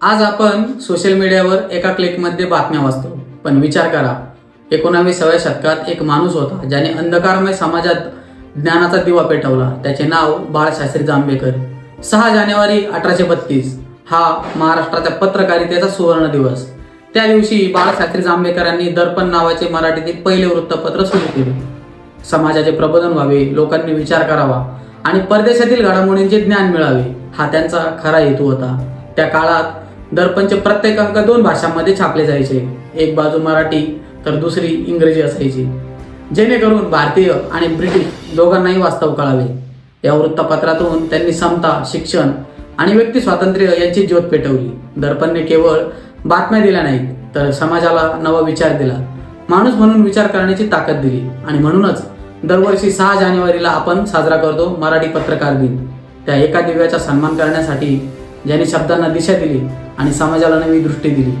आज आपण सोशल मीडियावर एका क्लिकमध्ये बातम्या वाचतो. पण विचार करा एकोणावीसाव्या शतकात एक माणूस होता ज्याने अंधकारमय समाजात ज्ञानाचा दिवा पेटवला. त्याचे नाव बाळशास्त्री जांभेकर. सहा जानेवारी अठराशे बत्तीस हा महाराष्ट्राच्या पत्रकारितेचा सुवर्ण दिवस. त्या दिवशी बाळशास्त्री जांभेकरांनी दर्पण नावाचे मराठीतील पहिले वृत्तपत्र सुरू केले. समाजाचे प्रबोधन व्हावे लोकांनी विचार करावा आणि परदेशातील घडामोडींचे ज्ञान मिळावे हा त्यांचा खरा हेतू होता. त्या काळात दर्पणचे प्रत्येक अंक दोन भाषांमध्ये छापले जायचे. एक बाजू मराठी तर दुसरी इंग्रजी असायची. जेणेकरून भारतीय आणि ब्रिटिश दोघांनाही वास्तव कळावे. या वृत्तपत्रातून त्यांनी समता शिक्षण आणि व्यक्ती स्वातंत्र्य यांची ज्योत पेटवली. दर्पणने केवळ बातम्या दिल्या नाहीत तर समाजाला नवा विचार दिला. माणूस म्हणून विचार करण्याची ताकद दिली आणि म्हणूनच दरवर्षी सहा जानेवारीला आपण साजरा करतो मराठी पत्रकार दिन. त्या एका दिव्याचा सन्मान करण्यासाठी ज्याने शब्दांना दिशा दिली आणि समाजाला नवी दृष्टी दिली.